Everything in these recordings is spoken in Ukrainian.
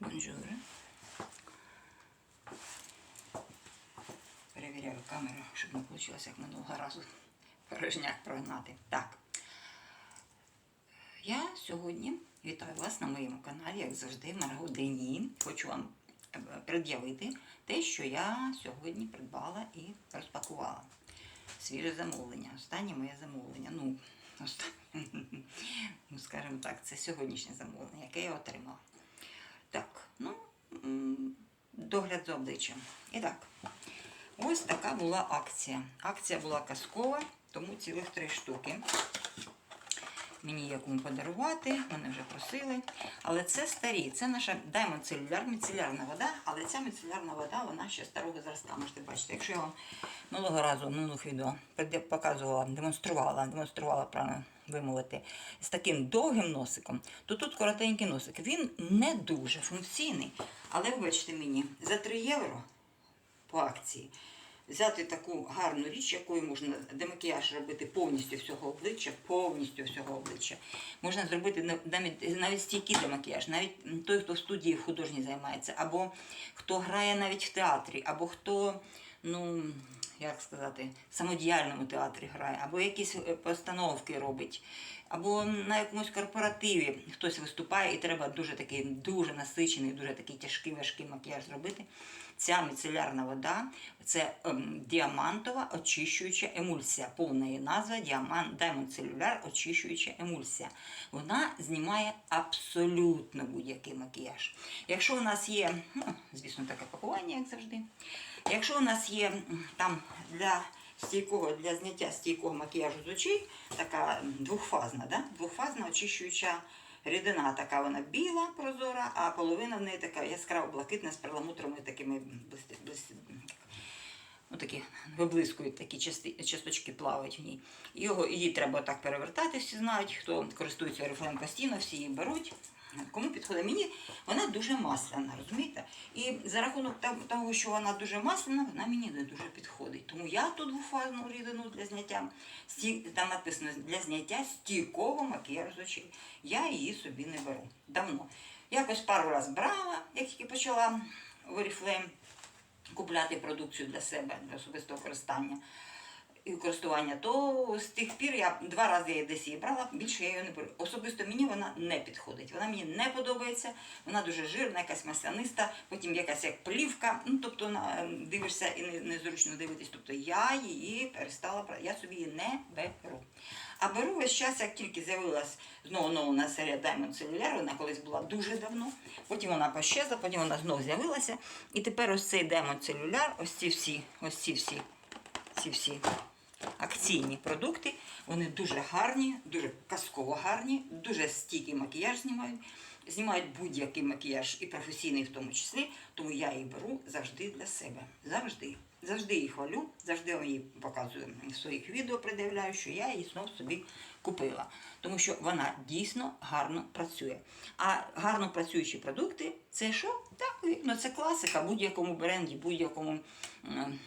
Бонжур. Перевіряю камеру, щоб не вийшло, як минулого разу порожняк прогнати. Так. Я сьогодні вітаю вас на моєму каналі, як завжди, Марго Дені. Хочу вам е, пред'явити те, що я сьогодні придбала і розпакувала. Свіже замовлення. Останнє моє замовлення. Ну, останнє, ну, скажімо так, це сьогоднішнє замовлення, яке я отримала. Так, ну, догляд за обличчям. І так, ось така була акція. Акція була казкова, тому цілих три штуки. Мені є кому подарувати, мене вже просили. Але це старі, це наша Cellular, міцелярна вода, але ця міцелярна вода, вона ще старого зразка, можете бачити. Якщо я вам минулого разу минулих відео показувала, демонструвала, демонструвала правильно вимовити, з таким довгим носиком, то тут коротенький носик. Він не дуже функційний. Але вибачте мені, за 3 євро по акції. Взяти таку гарну річ, якою можна демакіяж робити повністю всього обличчя, повністю всього обличчя. Можна зробити на- навіть, навіть стійкий демакіяж, навіть той, хто в студії в художній займається, або хто грає навіть в театрі, або хто, ну як сказати, самодіяльному театрі грає, або якісь е, постановки робить, або на якомусь корпоративі хтось виступає, і треба дуже такий дуже насичений, дуже такий тяжкий, важкий макіяж зробити. Ця міцелярна вода це ем, діамантова очищуюча емульсія. Повна її назва діамант Diamond очищуюча емульсія. Вона знімає абсолютно будь-який макіяж. Якщо у нас є, ну, звісно, таке пакування, як завжди. Якщо у нас є там для стійкого, для зняття стійкого макіяжу з очей, така двохфазна, да? двохфазна очищуюча рідина, така вона біла, прозора, а половина в неї така яскраво блакитна з перламутровими такими ну, такі виблискують, такі части, часточки плавають в ній. Його, її треба так перевертати, всі знають, хто користується Oriflame постійно, всі її беруть. Кому підходить мені, вона дуже масляна, розумієте? І за рахунок того, що вона дуже масляна, вона мені не дуже підходить. Тому я тут двофазну рідину для зняття, там написано для зняття стійкого макіяжу очей. Я її собі не беру. Давно. Якось пару разів брала, як тільки почала в Oriflame купляти продукцію для себе, для особистого користання і користування, то з тих пір я два рази я десь її брала, більше я її не беру. Особисто мені вона не підходить. Вона мені не подобається, вона дуже жирна, якась масляниста, потім якась як плівка. Ну, тобто на, дивишся і не, незручно дивитись. Тобто я її перестала брати, я собі її не беру. А беру весь час, як тільки з'явилась знову нова серія Diamond Cellular, вона колись була дуже давно, потім вона пощезла, потім вона знов з'явилася. І тепер ось цей Diamond Cellular, ось ці всі, ось ці всі, ці всі акційні продукти. Вони дуже гарні, дуже казково гарні, дуже стійкий макіяж знімають. Знімають будь-який макіяж і професійний в тому числі, тому я її беру завжди для себе. Завжди. Завжди її хвалю, завжди її показую в своїх відео, придивляю, що я її знов собі купила. Тому що вона дійсно гарно працює. А гарно працюючі продукти це що? Так, ну це класика будь-якому бренді, будь-якому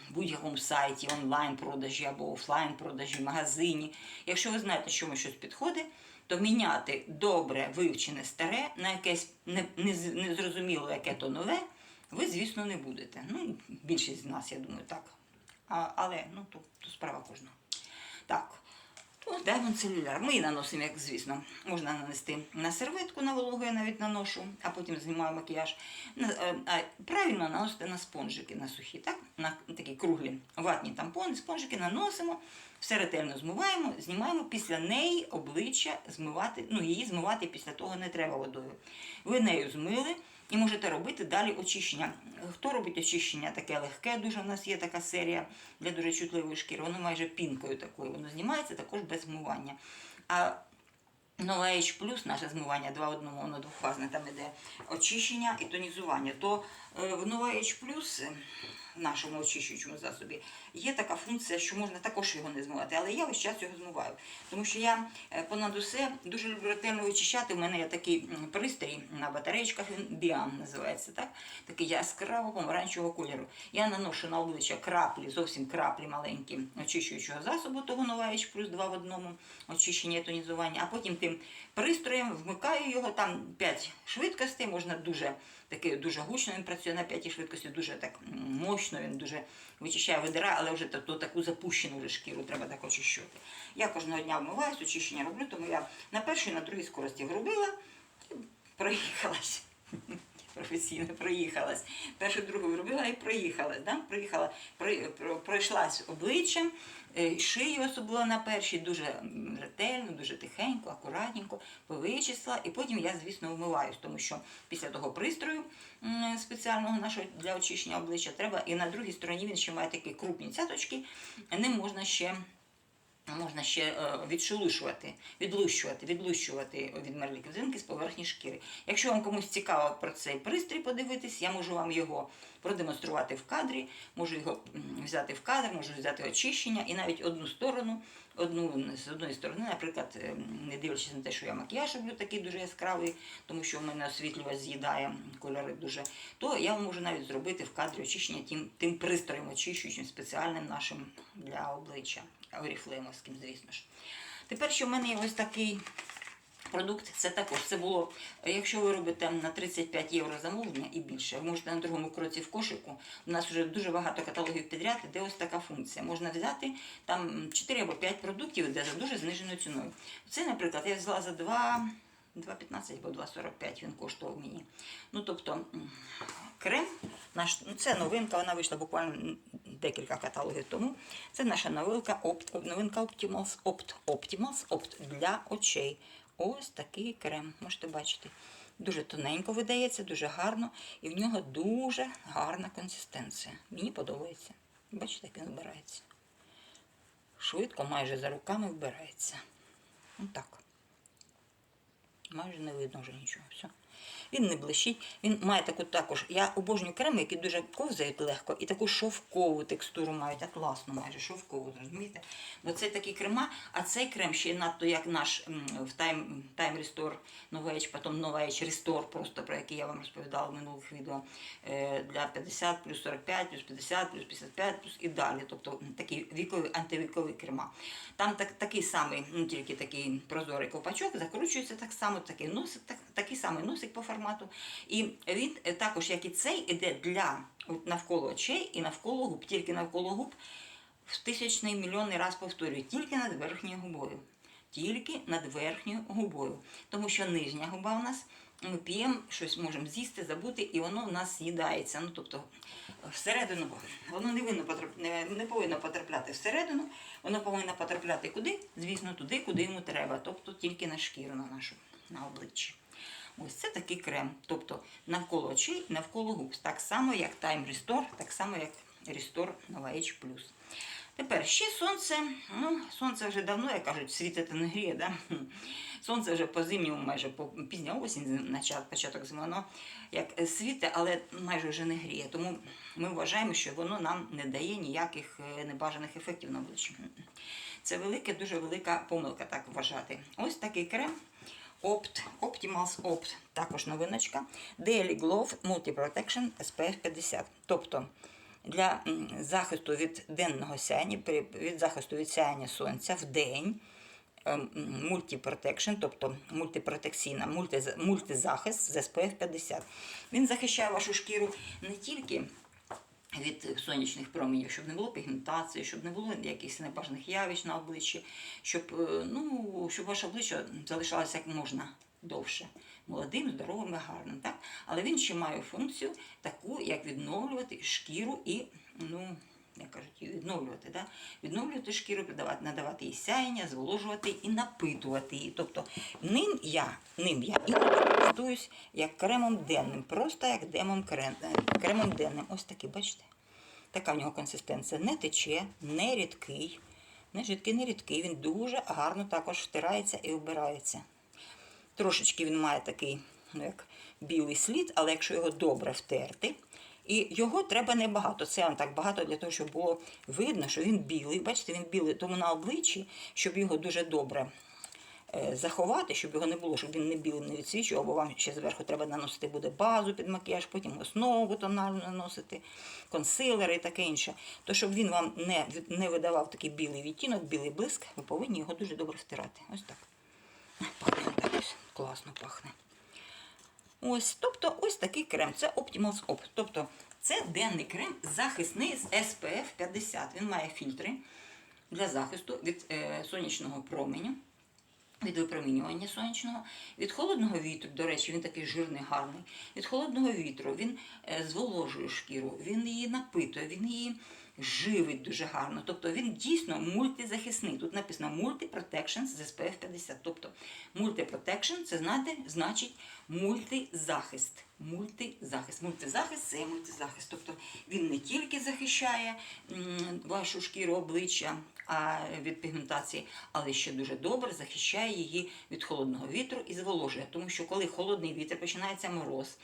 будь-якому сайті, онлайн-продажі або офлайн-продажі, магазині. Якщо ви знаєте, що вам щось підходить, то міняти добре вивчене старе на якесь не- не- незрозуміло, яке то нове, ви, звісно, не будете. Ну, більшість з нас, я думаю, так. А, але ну, то, то справа кожного. Так. Ось Diamond Cellular. Ми її наносимо, як звісно, можна нанести на серветку на вологу, я навіть наношу, а потім знімаю макіяж. Е, А правильно наносити на спонжики, на сухі, так? На такі круглі ватні тампони, спонжики наносимо, все ретельно змиваємо, знімаємо після неї обличчя змивати, ну її змивати після того не треба водою. Ви нею змили і можете робити далі очищення. Хто робить очищення таке легке, дуже в нас є така серія для дуже чутливої шкіри, воно майже пінкою такою, воно знімається також без змивання. А Нова H наше змивання 2 в одному, воно двохфазне, там іде очищення і тонізування. То е, в Нова H нашому очищуючому засобі є така функція, що можна також його не змивати, але я весь час його змиваю. Тому що я е, понад усе дуже люблю ретельно вичищати. У мене є такий пристрій на батареєчках, він Біан називається, так? такий яскраво помаранчевого кольору. Я наношу на обличчя краплі, зовсім краплі маленькі очищуючого засобу, того Нова H плюс 2 в одному очищення і тонізування, а потім тим пристроєм вмикаю його, там 5 швидкостей, можна дуже такий дуже гучно він працює на п'ятій швидкості, дуже так мощно, він дуже вичищає, видирає, але вже то таку запущену вже шкіру треба так очищувати. Я кожного дня вмиваюся, очищення роблю, тому я на першій, на другій скорості вробила і проїхалась. Професійно проїхалась. Першу другу робила і проїхалась. Да? Проїхала, про- про- пройшлась обличчям, е, шию особливо на першій, дуже ретельно, дуже тихенько, акуратненько, повичисла. І потім я, звісно, вмиваюсь, тому що після того пристрою спеціального нашого для очищення обличчя треба. І на другій стороні він ще має такі крупні цяточки, ним можна ще. Можна ще е, відшелушувати, відлущувати, відлущувати відмерлі клітинки з поверхні шкіри. Якщо вам комусь цікаво про цей пристрій подивитись, я можу вам його продемонструвати в кадрі, можу його взяти в кадр, можу взяти очищення і навіть одну сторону, одну з одної сторони, наприклад, е, не дивлячись на те, що я макіяж роблю такий дуже яскравий, тому що в мене освітлювач з'їдає кольори дуже, то я можу навіть зробити в кадрі очищення тим, тим пристроєм очищуючим спеціальним нашим для обличчя, оріфлеймовським, звісно ж. Тепер, що в мене є ось такий продукт, це також це було, якщо ви робите на 35 євро замовлення і більше, ви можете на другому кроці в кошику. У нас вже дуже багато каталогів підряд, де ось така функція. Можна взяти там 4 або 5 продуктів, де за дуже зниженою ціною. Це, наприклад, я взяла за 2. 2,15 або 2,45 він коштував мені. Ну, тобто, крем, наш, ну, це новинка, вона вийшла буквально декілька каталогів тому. Це наша новинка, Opt, новинка Optimals Opt, Optimals Opt для очей. Ось такий крем, можете бачити. Дуже тоненько видається, дуже гарно, і в нього дуже гарна консистенція. Мені подобається. Бачите, як він вбирається. Швидко, майже за руками вбирається. Отак. Майже не видно вже нічого. Все. Він не блищить, він має таку також. Я обожнюю креми, які дуже ковзають легко і таку шовкову текстуру мають, атласну майже шовкову, розумієте? Бо це такі крема, а цей крем ще надто як наш в Time, Time Restore Novage, потім Novage Restore, просто про який я вам розповідала в минулих відео е, для 50 плюс 45, плюс 50, плюс 55, плюс і далі. Тобто такі вікові, антивікові крема. Там так, такий самий, ну тільки такий прозорий ковпачок, закручується так само, такий носик, так, такий самий носик по формату. І він е, також, як і цей, іде для навколо очей і навколо губ, тільки навколо губ в тисячний мільйонний раз повторюю, тільки над верхньою губою. Тільки над верхньою губою. Тому що нижня губа у нас ми п'ємо, щось можемо з'їсти, забути, і воно в нас з'їдається. Ну, тобто всередину воно не, винно потрап... не, не повинно потрапляти всередину, воно повинно потрапляти куди? Звісно, туди, куди йому треба, тобто тільки на шкіру на нашу, на обличчі. Ось це такий крем. Тобто навколо очей, навколо губ. Так само, як Time Restore, так само, як Restore Nova H+. Тепер ще сонце. Ну, сонце вже давно, як кажуть, світити не гріє. Да? Сонце вже по зимньому, майже по пізня осінь, початок зими, воно як світе, але майже вже не гріє. Тому ми вважаємо, що воно нам не дає ніяких е, небажаних ефектів на обличчі. Це велика, дуже велика помилка так вважати. Ось такий крем. Opt, Optimals Opt, також новиночка. Daily Glove Multi Protection SPF 50. Тобто для захисту від денного сяєння, від захисту від сяєння сонця в день, ем, мультипротекшн, тобто мультипротекційна, мульти, мультизахист з SPF 50. Він захищає вашу шкіру не тільки від сонячних променів, щоб не було пігментації, щоб не було якихось небажаних явищ на обличчі, щоб, е, ну, щоб ваше обличчя залишалося як можна довше. Молодим, здоровим і гарним. Так? Але він ще має функцію таку, як відновлювати шкіру і, ну, як кажуть, відновлювати, да? відновлювати шкіру, надавати, надавати їй сяєння, зволожувати і напитувати її. Тобто ним я, ним я іноді користуюсь як кремом денним, просто як демом е, кремом денним. Ось такий, бачите? Така в нього консистенція. Не тече, не рідкий. Не жидкий, не рідкий. Він дуже гарно також втирається і вбирається. Трошечки він має такий, ну як білий слід, але якщо його добре втерти, і його треба небагато. Це он так багато для того, щоб було видно, що він білий. Бачите, він білий, тому на обличчі, щоб його дуже добре е, заховати, щоб його не було, щоб він не білим не відсвічував, бо вам ще зверху треба наносити буде базу під макіяж, потім основу тональну наносити, консилери і таке інше. То щоб він вам не, не видавав такий білий відтінок, білий блиск, ви повинні його дуже добре втирати. Ось так. Пахне так ось, класно пахне. Ось, тобто, ось такий крем. Це Optimal Op. Тобто, це денний крем захисний з SPF 50. Він має фільтри для захисту від е, сонячного променю від випромінювання сонячного, від холодного вітру, до речі, він такий жирний, гарний. Від холодного вітру він е, зволожує шкіру, він її напитує, він її живить дуже гарно. Тобто він дійсно мультизахисний. Тут написано Multi-Protection з SPF 50. Тобто Multi-Protection це знаєте, значить мультизахист. Мультизахист. Мультизахист це мультизахист. Тобто він не тільки захищає вашу шкіру обличчя від пігментації, але ще дуже добре захищає її від холодного вітру і зволожує. Тому що коли холодний вітер починається мороз,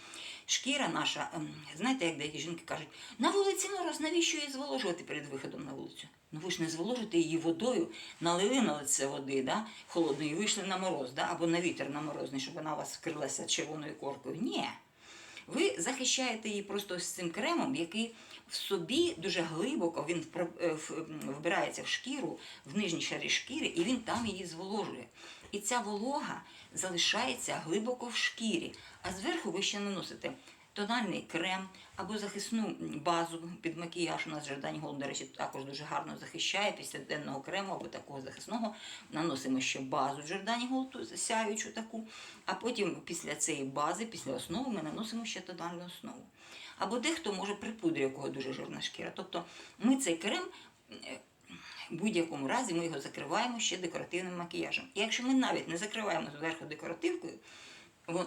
шкіра наша, ем, знаєте, як деякі жінки кажуть, на вулиці мороз, навіщо її зволожувати перед виходом на вулицю? Ну ви ж не зволожите її водою, налили на лице води, да, холодної, вийшли на мороз, да, або на вітер на морозний, щоб вона у вас вкрилася червоною коркою. Ні. Ви захищаєте її просто з цим кремом, який в собі дуже глибоко він е, вбирається в шкіру, в нижній шарі шкіри, і він там її зволожує. І ця волога залишається глибоко в шкірі. А зверху ви ще наносите тональний крем або захисну базу під макіяж. У нас Жордані Голд, до речі, також дуже гарно захищає після денного крему або такого захисного. Наносимо ще базу Жордані Голд, сяючу таку. А потім після цієї бази, після основи, ми наносимо ще тональну основу. Або дехто може при пудрі, у кого дуже жирна шкіра. Тобто ми цей крем е, в будь-якому разі ми його закриваємо ще декоративним макіяжем. І якщо ми навіть не закриваємо зверху декоративкою,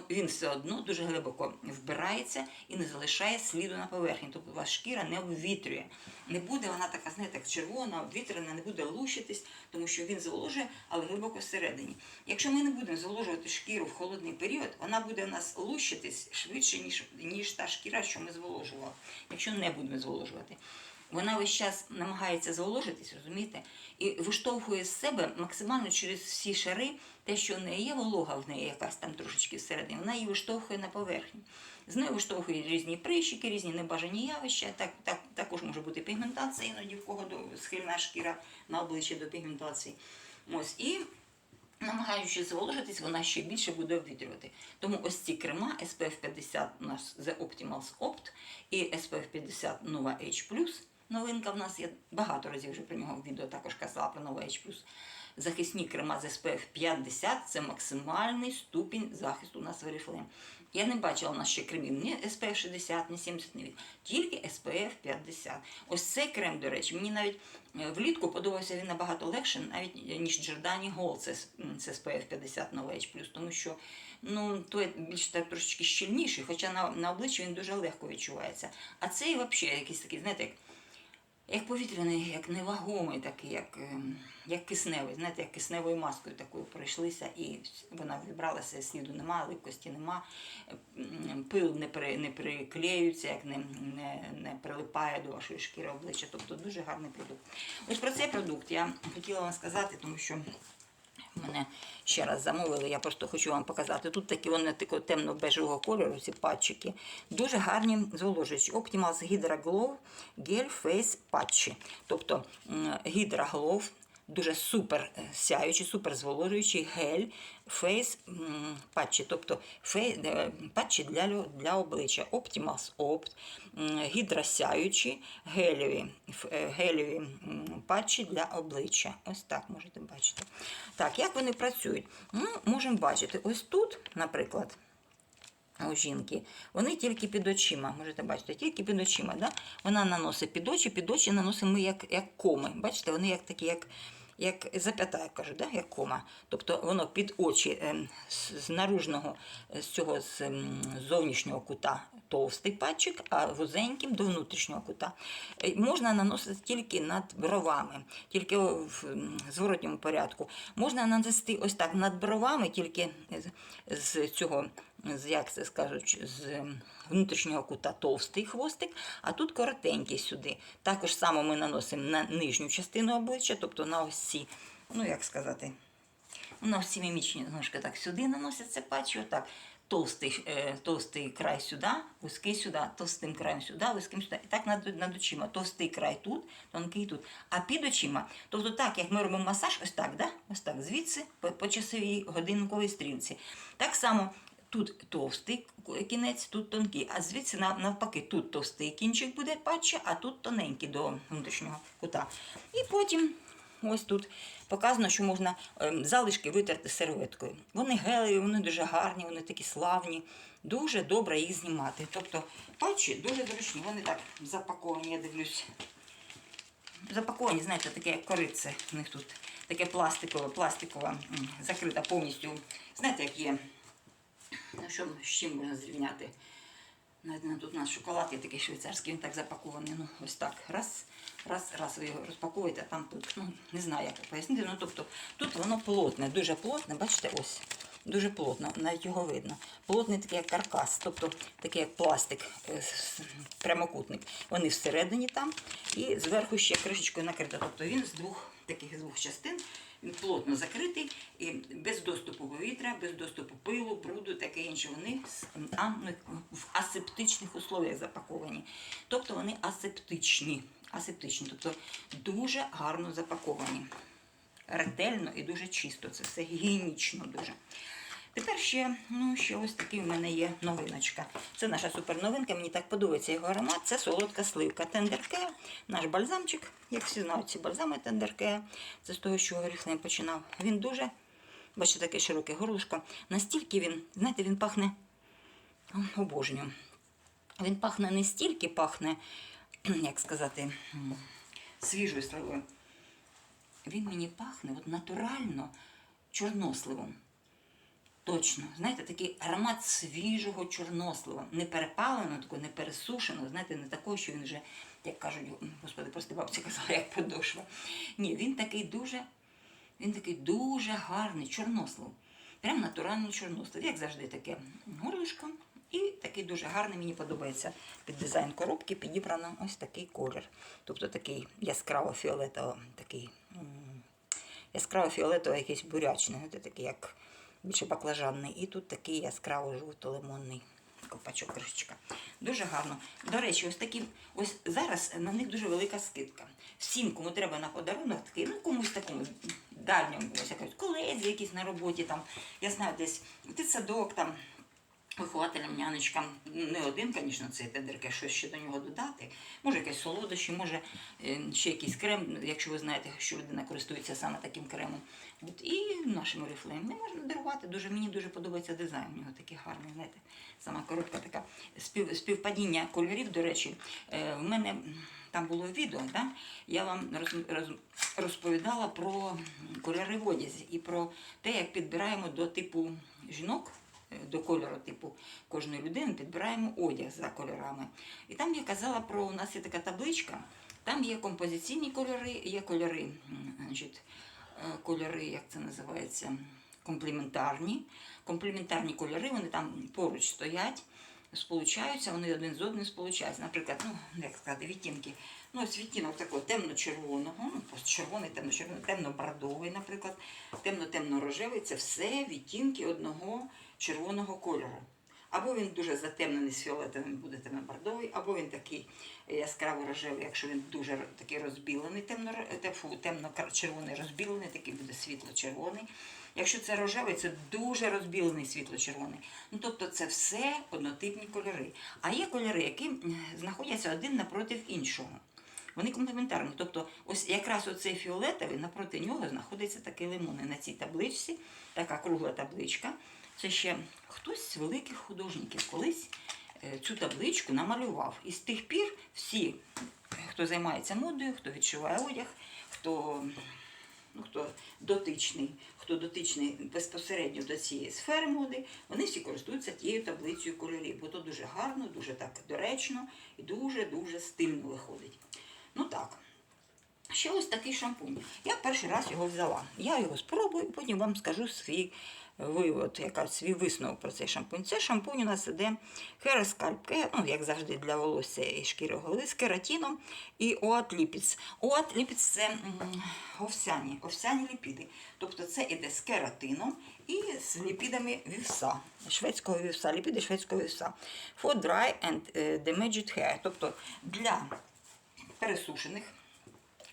він все одно дуже глибоко вбирається і не залишає сліду на поверхні. Тобто у вас шкіра не обвітрює. Не буде вона така, знаєте, як червона, обвітрена, не буде лущитись, тому що він зволожує, але глибоко всередині. Якщо ми не будемо зволожувати шкіру в холодний період, вона буде у нас лущитись швидше, ніж, ніж та шкіра, що ми зволожували. Якщо не будемо зволожувати. Вона весь час намагається зволожитись, розумієте, і виштовхує з себе максимально через всі шари те, що не є волога в неї якась там трошечки всередині, вона її виштовхує на поверхню. З нею виштовхує різні прищики, різні небажані явища. Так, так, також може бути пігментація, іноді в кого схильна шкіра на обличчі до пігментації. Ось, і намагаючись зволожитись, вона ще більше буде обвітрювати. Тому ось ці крема SPF 50 у нас The Optimals Opt і SPF 50 Nova H+. Новинка в нас є багато разів вже про нього в відео також казала про Nova H+. Захисні крема з SPF 50 це максимальний ступінь захисту на нас в Oriflame. Я не бачила у нас ще кремів ні SPF 60, ні 70, ні. Тільки SPF 50. Ось цей крем, до речі, мені навіть е, влітку подобався він набагато легше, навіть ніж Giordani Gold, це, це SPF 50 Nova H+, тому що ну, той більш так трошечки щільніший, хоча на, на обличчі він дуже легко відчувається. А цей взагалі якийсь такий, знаєте, як як повітряний, як невагомий, такий, як, ем, як кисневий, знаєте, як кисневою маскою такою пройшлися, і вона вібралася, сліду нема, липкості нема, м, пил не, при, не приклеюється, як не, не, не прилипає до вашої шкіри обличчя. Тобто дуже гарний продукт. Ось про цей продукт я хотіла вам сказати, тому що. Мене ще раз замовили, я просто хочу вам показати. Тут такі вони такого темно-бежевого кольору, ці патчики. Дуже гарні зволожуючі. Optimals Hydra Glow Gel Face патчі. Тобто Hydra Glow дуже супер е, сяючий, супер зволожуючий гель фейс патчі, тобто патчі для, для обличчя. Optimals Opt, гідросяючі, гелеві, е, гелеві патчі для обличчя. Ось так можете бачити. Так, як вони працюють? Ну, можемо бачити, ось тут, наприклад, у жінки, вони тільки під очима. Можете бачити, тільки під очима. Да? Вона наносить під очі, під очі наносимо ми як, як коми. Бачите, вони як такі, як, як зап'ята, як кажуть, да? як кома. Тобто воно під очі ем, з, з наружного, е, з цього з ем, зовнішнього кута товстий патчик, а вузеньким до внутрішнього кута. Е, Можна наносити тільки над бровами, тільки в зворотньому порядку. Можна нанести ось так над бровами, тільки з, цього як це скажуть, з внутрішнього кута товстий хвостик, а тут коротенький сюди. Також само ми наносимо на нижню частину обличчя, тобто на ось ці, ну як сказати, на ось ці мімічні ножки так сюди наносяться патчі, отак. Товстий, е, товстий край сюди, вузький сюди, товстим краєм сюди, вузьким сюди. І так над, над очима. Товстий край тут, тонкий тут. А під очима, тобто так, як ми робимо масаж, ось так, да? ось так, звідси по, по часовій годинниковій стрілці. Так само тут товстий кінець, тут тонкий, а звідси навпаки, тут товстий кінчик буде патче, а тут тоненький до внутрішнього кута. І потім ось тут показано, що можна ем, залишки витерти серветкою. Вони гелеві, вони дуже гарні, вони такі славні. Дуже добре їх знімати. Тобто патчі дуже зручні. Вони так запаковані, я дивлюсь. Запаковані, знаєте, таке корице у них тут. Таке пластикове, пластикова, м, закрита повністю. Знаєте, як є. Ну, що з чим можна зрівняти? Тут у нас шоколад є такий швейцарський, він так запакований. Ну, ось так. Раз, раз, раз ви його розпаковуєте, а там тут. Ну, не знаю, як пояснити. Ну, тобто, тут воно плотне, дуже плотне, бачите, ось. Дуже плотно, навіть його видно. Плотний такий як каркас, тобто такий як пластик, е, прямокутник. Вони всередині там і зверху ще кришечкою накрито. Тобто він з двох таких двох частин. Він плотно закритий і без доступу повітря, без доступу пилу, бруду, таке інше. Вони ну, в асептичних условіях запаковані. Тобто вони асептичні. Асептичні, тобто дуже гарно запаковані. Ретельно і дуже чисто. Це все гігієнічно дуже. Тепер ще, ну, ще ось такий у мене є новиночка. Це наша суперновинка, мені так подобається його аромат. Це солодка сливка. Тендерке, наш бальзамчик, як всі знають, ці бальзами тендерке. Це з того, що Оріфлейм починав. Він дуже, бачите, таке широке горлышко. Настільки він, знаєте, він пахне обожнюю. Він пахне не стільки, пахне, як сказати, свіжою сливою. Він мені пахне от натурально чорносливом. Точно, знаєте, такий аромат свіжого чорнослива, не перепаленого, такого, не пересушеного, знаєте, не такого, що він вже, як кажуть, господи, просто бабця казала, як подошва. Ні, він такий дуже, він такий дуже гарний чорнослив. Прям натуральний чорнослив, як завжди, таке горлишко. І такий дуже гарний, мені подобається під дизайн коробки, підібрано ось такий колір. Тобто такий яскраво фіолетово, такий яскраво фіолетово якийсь бурячний, такий як більше баклажанний. І тут такий яскраво жовто-лимонний ковпачок кришечка. Дуже гарно. До речі, ось такі, ось зараз на них дуже велика скидка. Всім, кому треба на подарунок, такий, ну комусь такому дальньому, ось якось колезі якісь на роботі, там, я знаю, десь дитсадок там. Вихователям, нянечкам, не один, звісно, цей тендерке, щось ще до нього додати. Може, якесь солодощі, може е, ще якийсь крем, якщо ви знаєте, що людина користується саме таким кремом. От, і нашим оріфлеєм не можна дарувати. Дуже, мені дуже подобається дизайн. У нього такий гарний, знаєте, сама коробка така. Спів, співпадіння кольорів, до речі, е, в мене там було відео, да? я вам роз, роз, розповідала про кольори в одязі і про те, як підбираємо до типу жінок до кольору типу кожної людини підбираємо одяг за кольорами. І там я казала про у нас є така табличка, там є композиційні кольори, є кольори, значить, е, кольори, як це називається, комплементарні. Комплементарні кольори, вони там поруч стоять, сполучаються, вони один з одним сполучаються. Наприклад, ну, як сказати, відтінки. Ну, ось відтінок такого темно-червоного, ну, просто червоний, темно-червоний, темно-бордовий, наприклад, темно-темно-рожевий це все відтінки одного червоного кольору. Або він дуже затемнений з фіолетовим, буде темно-бордовий, або він такий яскраво рожевий, якщо він дуже такий розбілений, темно, те, фу, темно-червоний розбілений, такий буде світло-червоний. Якщо це рожевий, це дуже розбілений світло-червоний. Ну, тобто це все однотипні кольори. А є кольори, які знаходяться один напроти іншого. Вони комплементарні. Тобто, ось якраз оцей фіолетовий, напроти нього знаходиться такий лимон. На цій табличці, така кругла табличка. Це ще хтось з великих художників колись е, цю табличку намалював. І з тих пір всі, хто займається модою, хто відшиває одяг, хто, ну, хто дотичний, хто дотичний безпосередньо до цієї сфери моди, вони всі користуються тією таблицею кольорів, бо то дуже гарно, дуже так доречно і дуже-дуже стильно виходить. Ну так. Ще ось такий шампунь. Я перший раз його взяла. Я його спробую, потім вам скажу свій вивод, яка свій висновок про цей шампунь. Це шампунь у нас іде Care, ну, як завжди, для волосся і шкіри голови з кератином і Оат Ліпіц. Оат Ліпіц це овсяні, овсяні ліпіди. Тобто це іде з кератином і з ліпідами вівса, шведського вівса, ліпіди шведського вівса. For dry and е, damaged hair. Тобто для пересушених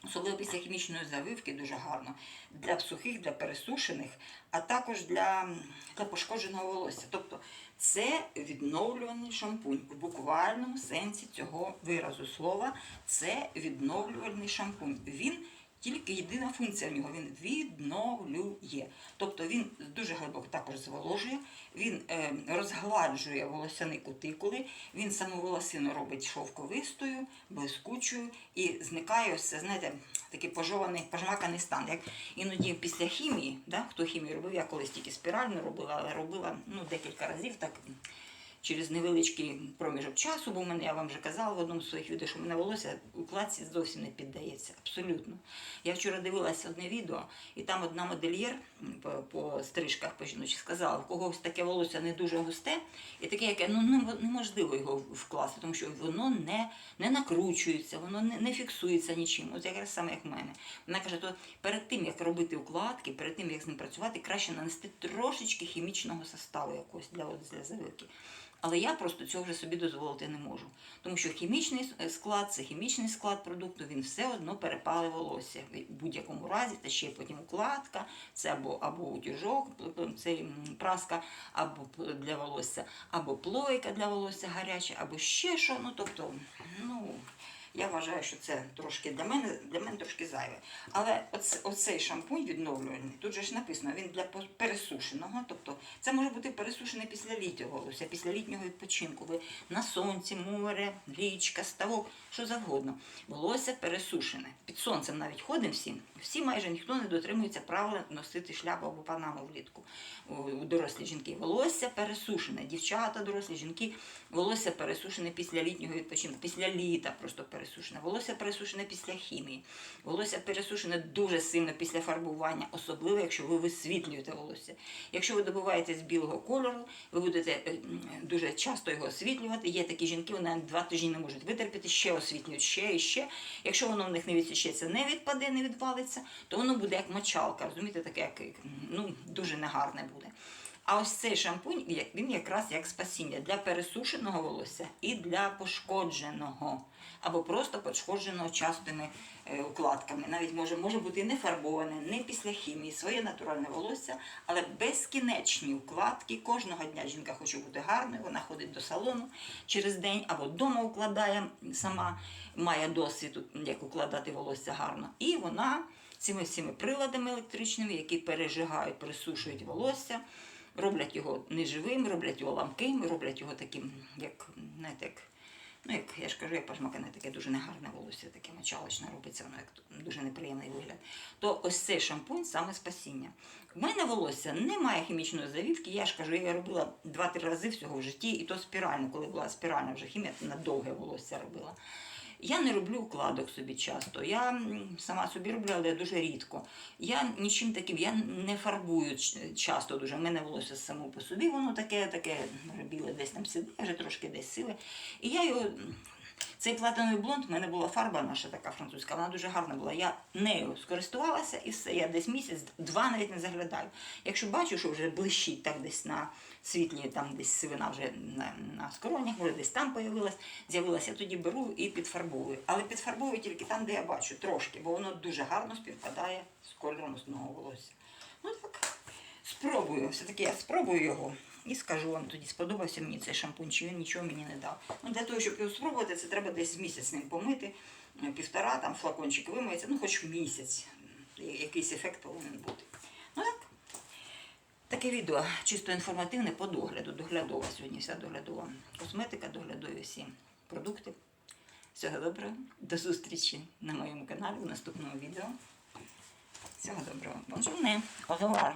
Особливо після хімічної завивки дуже гарно. Для сухих, для пересушених, а також для, для пошкодженого волосся. Тобто це відновлювальний шампунь. В буквальному сенсі цього виразу слова це відновлювальний шампунь. Він тільки єдина функція в нього він відновлює. Тобто він дуже глибоко також зволожує, він е, розгладжує волосяні кутикули, він саму волосину робить шовковистою, блискучою і зникає ось знаєте, такий пожований, пожмаканий стан. Як іноді після хімії, да, хто хімію робив, я колись тільки спірально робила, але робила ну, декілька разів так. Через невеличкий проміжок часу, бо мене, я вам вже казала в одному з своїх відео, що в мене волосся укладці зовсім не піддається. Абсолютно. Я вчора дивилася одне відео, і там одна модельєр по, по стрижках по жіночі сказала, в когось таке волосся не дуже густе, і таке, яке ну, неможливо його вкласти, тому що воно не, не накручується, воно не, не фіксується нічим. От якраз саме як в мене. Вона каже, то перед тим, як робити укладки, перед тим, як з ним працювати, краще нанести трошечки хімічного составу якогось для, для завивки. Але я просто цього вже собі дозволити не можу. Тому що хімічний е, склад, це хімічний склад продукту, він все одно перепали волосся. В будь-якому разі, та ще потім укладка, це або, або утюжок, це праска або для волосся, або плойка для волосся гаряча, або ще що. Ну, тобто, ну, я вважаю, що це трошки для мене, для мене трошки зайве. Але оце, оцей шампунь відновлювальний, тут же ж написано, він для пересушеного. Тобто це може бути пересушене після літнього волосся, після літнього відпочинку. Ви на сонці, море, річка, ставок, що завгодно. Волосся пересушене. Під сонцем навіть ходимо всі. Всі майже ніхто не дотримується правила носити шляпу або панаму влітку. У дорослі жінки. Волосся пересушене. Дівчата, дорослі жінки, волосся пересушене після літнього відпочинку, після літа просто пересушене. Волосся пересушене після хімії. Волосся пересушене дуже сильно після фарбування, особливо якщо ви висвітлюєте волосся. Якщо ви добуваєтесь білого кольору, ви будете е, дуже часто його освітлювати. Є такі жінки, вони два тижні не можуть витерпіти, ще освітлюють, ще і ще. Якщо воно в них не відсічеться, не відпаде, не відвалиться, то воно буде як мочалка, розумієте, таке, як, ну, дуже негарне буде. А ось цей шампунь він якраз як спасіння для пересушеного волосся і для пошкодженого, або просто пошкодженого частими е, укладками. Навіть може, може бути не фарбоване, не після хімії, своє натуральне волосся, але безкінечні укладки. Кожного дня жінка хоче бути гарною, вона ходить до салону через день або вдома укладає сама, має досвід, як укладати волосся гарно. І вона цими всіми приладами електричними, які пережигають, присушують волосся, роблять його неживим, роблять його ламким, роблять його таким, як, знаєте, як, ну, як я ж кажу, як пожмакане, таке дуже негарне волосся, таке мочалочне робиться, воно як дуже неприємний вигляд. То ось цей шампунь саме спасіння. У мене волосся немає хімічної завівки, я ж кажу, я робила 2-3 рази всього в житті, і то спірально, коли була спіральна вже хімія, на довге волосся робила. Я не роблю укладок собі часто. Я сама собі роблю, але дуже рідко. Я нічим таким, я не фарбую часто дуже. У мене волосся само по собі, воно таке, таке біле десь там сидить, вже трошки десь сили. І я його. Цей платиновий блонд, в мене була фарба наша така французька, вона дуже гарна була. Я нею скористувалася і все. Я десь місяць, два навіть не заглядаю. Якщо бачу, що вже блищить так десь на світлі, там десь сивина вже на, на скоронях, може десь там з'явилася, я тоді беру і підфарбовую. Але підфарбовую тільки там, де я бачу, трошки, бо воно дуже гарно співпадає з кольором основного волосся. Ну так, спробую. Все-таки я спробую його. І скажу вам тоді, сподобався мені цей шампунь, чи він нічого мені не дав. Ну, для того, щоб його спробувати, це треба десь місяць ним помити, е, півтора, там флакончик вимиється, ну хоч місяць. Якийсь ефект повинен бути. Ну так. Таке відео чисто інформативне по догляду. Доглядова сьогодні вся доглядова косметика, доглядові всі продукти. Всього доброго, до зустрічі на моєму каналі в наступному відео. Всього доброго. Au revoir.